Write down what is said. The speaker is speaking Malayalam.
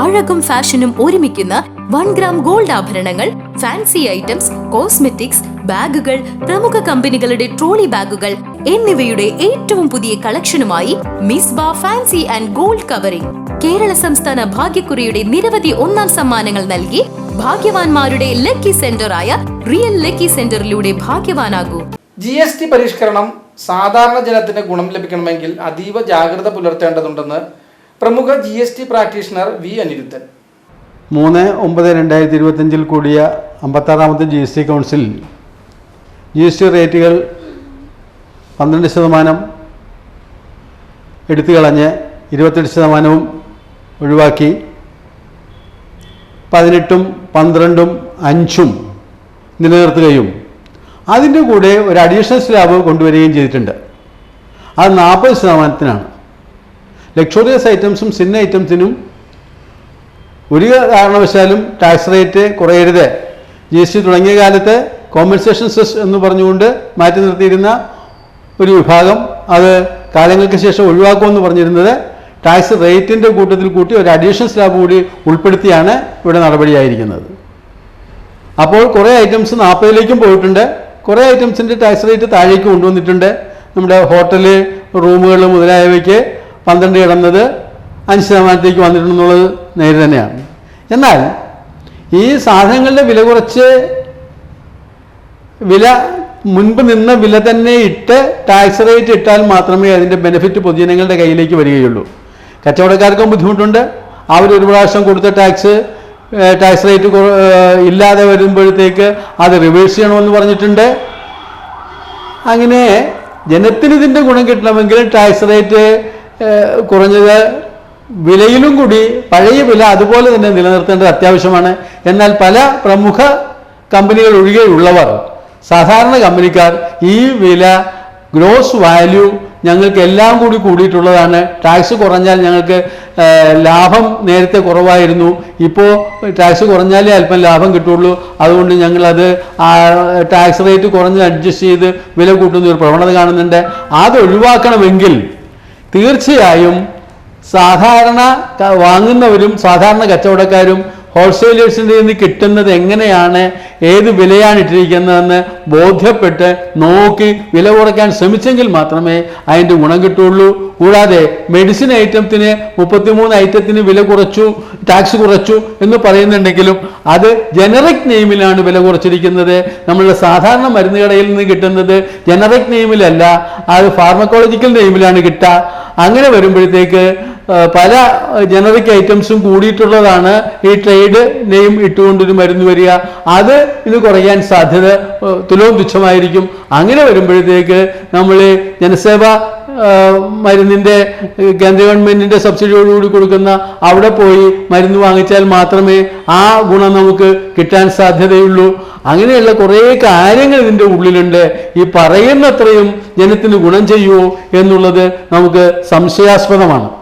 അഴകും ഫാഷനും ഒരുമിക്കുന്ന വൺ ഗ്രാം ഗോൾഡ് ആഭരണങ്ങൾ ഫാൻസി ഐറ്റംസ് കോസ്മെറ്റിക്സ് ബാഗുകൾ പ്രമുഖ കമ്പനികളുടെ ട്രോളി ബാഗുകൾ എന്നിവയുടെ ഏറ്റവും പുതിയ കളക്ഷനുമായി മിസ് ബാ fancy and gold covering. Kerala സംസ്ഥാന ഭാഗ്യക്കുറിയുടെ നിരവധി ഒന്നാം സമ്മാനങ്ങൾ നൽകി ഭാഗ്യവാന്മാരുടെ ലക്കി സെന്ററായ റിയൽ ലക്കി സെന്ററിലൂടെ ഭാഗ്യവാനാകൂ. ജി എസ് ടി പരിഷ്കരണം സാധാരണ ജനത്തിന് ഗുണം ലഭിക്കണമെങ്കിൽ അതീവ ജാഗ്രത പുലർത്തേണ്ടതുണ്ടെന്ന് പ്രമുഖ G S T practitioner V Anirudhan. മൂന്ന് ഒമ്പത് രണ്ടായിരത്തി ഇരുപത്തഞ്ചിൽ കൂടിയ അമ്പത്താറാമത്തെ G S T council G S T റേറ്റുകൾ പന്ത്രണ്ട് ശതമാനം എടുത്തു കളഞ്ഞ് ഇരുപത്തെട്ട് ശതമാനവും ഒഴിവാക്കി. പതിനെട്ടും പന്ത്രണ്ടും അഞ്ചും നിലനിർത്തുകയും അതിന്റെ കൂടെ ഒരു അഡീഷണൽ സ്ലാബ് കൊണ്ടുവരികയും ചെയ്തിട്ടുണ്ട്. അത് നാൽപ്പത് ശതമാനത്തിനാണ്. ലക്ഷറിയസ് ഐറ്റംസും സിൻ ഐറ്റംസിനും ഒരു കാരണവശാലും ടാക്സ് റേറ്റ് കുറയരുത്. ജി എസ് ടി തുടങ്ങിയ കാലത്ത് കോമ്പൻസേഷൻ സെസ് എന്ന് പറഞ്ഞുകൊണ്ട് മാറ്റി നിർത്തിയിരുന്ന ഒരു വിഭാഗം അത് കാലങ്ങൾക്ക് ശേഷം ഒഴിവാക്കുമെന്ന് പറഞ്ഞിരുന്നത് ടാക്സ് റേറ്റിന്റെ കൂട്ടത്തിൽ കൂട്ടി ഒരു അഡീഷണൽ സ്ലാബ് കൂടി ഉൾപ്പെടുത്തിയാണ് ഇവിടെ നടപടിയായിരിക്കുന്നത്. അപ്പോൾ കുറേ ഐറ്റംസ് നാൽപ്പതിലേക്കും പോയിട്ടുണ്ട്. കുറേ ഐറ്റംസിന്റെ ടാക്സ് റേറ്റ് താഴേക്ക് കൊണ്ടുവന്നിട്ടുണ്ട്. നമ്മുടെ ഹോട്ടൽ റൂമുകൾ മുതലായവയ്ക്ക് പന്ത്രണ്ട് കിടന്നത് അഞ്ച് ശതമാനത്തേക്ക് വന്നിട്ടുണ്ടെന്നുള്ളത് നേര് തന്നെയാണ്. എന്നാൽ ഈ സാധനങ്ങളുടെ വില കുറച്ച് വില മുൻപ് നിന്ന വില തന്നെ ഇട്ട് ടാക്സ് റേറ്റ് ഇട്ടാൽ മാത്രമേ അതിന്റെ ബെനിഫിറ്റ് പൊതുജനങ്ങളുടെ കയ്യിലേക്ക് വരികയുള്ളൂ. കച്ചവടക്കാർക്കും ബുദ്ധിമുട്ടുണ്ട്. അവർ ഒരു പ്രാവശ്യം കൊടുത്ത ടാക്സ് ടാക്സ് റേറ്റ് ഇല്ലാതെ വരുമ്പോഴത്തേക്ക് അത് റിവേഴ്സ് ചെയ്യണമെന്ന് പറഞ്ഞിട്ടുണ്ട്. അങ്ങനെ ജനത്തിന് ഇതിന്റെ ഗുണം കിട്ടണമെങ്കിൽ ടാക്സ് റേറ്റ് കുറഞ്ഞത് വിലയിലും കൂടി പഴയ വില അതുപോലെ തന്നെ നിലനിർത്തേണ്ടത് അത്യാവശ്യമാണ്. എന്നാൽ പല പ്രമുഖ കമ്പനികൾ ഒഴികെയുള്ളവർ സാധാരണ കമ്പനിക്കാർ ഈ വില ഗ്രോസ് വാല്യൂ ഞങ്ങൾക്ക് എല്ലാം കൂടി കൂടിയിട്ടുള്ളതാണ്. ടാക്സ് കുറഞ്ഞാൽ ഞങ്ങൾക്ക് ലാഭം നേരത്തെ കുറവായിരുന്നു. ഇപ്പോൾ ടാക്സ് കുറഞ്ഞാലേ അല്പം ലാഭം കിട്ടുള്ളൂ. അതുകൊണ്ട് ഞങ്ങളത് ടാക്സ് റേറ്റ് കുറഞ്ഞ് അഡ്ജസ്റ്റ് ചെയ്ത് വില കൂട്ടുന്ന ഒരു പ്രവണത കാണുന്നുണ്ട്. അത് ഒഴിവാക്കണമെങ്കിൽ തീർച്ചയായും സാധാരണ വാങ്ങുന്നവരും സാധാരണ കച്ചവടക്കാരും ഹോൾസെയിലേഴ്സിന്റെ നിന്ന് കിട്ടുന്നത് എങ്ങനെയാണ്? ഏത് വിലയാണ് ഇട്ടിരിക്കുന്നതെന്ന് ബോധ്യപ്പെട്ട് നോക്കി വില കുറയ്ക്കാൻ ശ്രമിച്ചെങ്കിൽ മാത്രമേ അതിന്റെ ഗുണം കിട്ടുള്ളൂ കൂടാതെ മെഡിസിൻ ഐറ്റത്തിന് മുപ്പത്തിമൂന്ന് ഐറ്റത്തിന് വില കുറച്ചു ടാക്സ് കുറച്ചു എന്ന് പറയുന്നുണ്ടെങ്കിലും അത് ജനറിക് നെയിമിലാണ് വില കുറച്ചിരിക്കുന്നത്. നമ്മളുടെ സാധാരണ മരുന്ന് കടയിൽ നിന്ന് കിട്ടുന്നത് ജനറിക് നെയിമിലല്ല അത് ഫാർമക്കോളജിക്കൽ നെയിമിലാണ് കിട്ടുക. അങ്ങനെ വരുമ്പോഴത്തേക്ക് പല ജനറിക് ഐറ്റംസും കൂടിയിട്ടുള്ളതാണ് ഈ ട്രേഡ് നെയിം ഇട്ടുകൊണ്ടൊരു മരുന്ന് വരിക. അത് ഇത് കുറയ്ക്കാൻ സാധ്യത തുലവും തുച്ഛമായിരിക്കും. അങ്ങനെ വരുമ്പോഴത്തേക്ക് നമ്മൾ ജനസേവ മരുന്നിന്റെ കേന്ദ്ര ഗവൺമെന്റിന്റെ സബ്സിഡിയോടുകൂടി കൊടുക്കുന്ന അവിടെ പോയി മരുന്ന് വാങ്ങിച്ചാൽ മാത്രമേ ആ ഗുണം നമുക്ക് കിട്ടാൻ സാധ്യതയുള്ളൂ. അങ്ങനെയുള്ള കുറേ കാര്യങ്ങൾ ഇതിന്റെ ഉള്ളിലുണ്ട്. ഈ പറയുന്നത്രയും ജനത്തിന് ഗുണം ചെയ്യുമോ എന്നുള്ളത് നമുക്ക് സംശയാസ്പദമാണ്.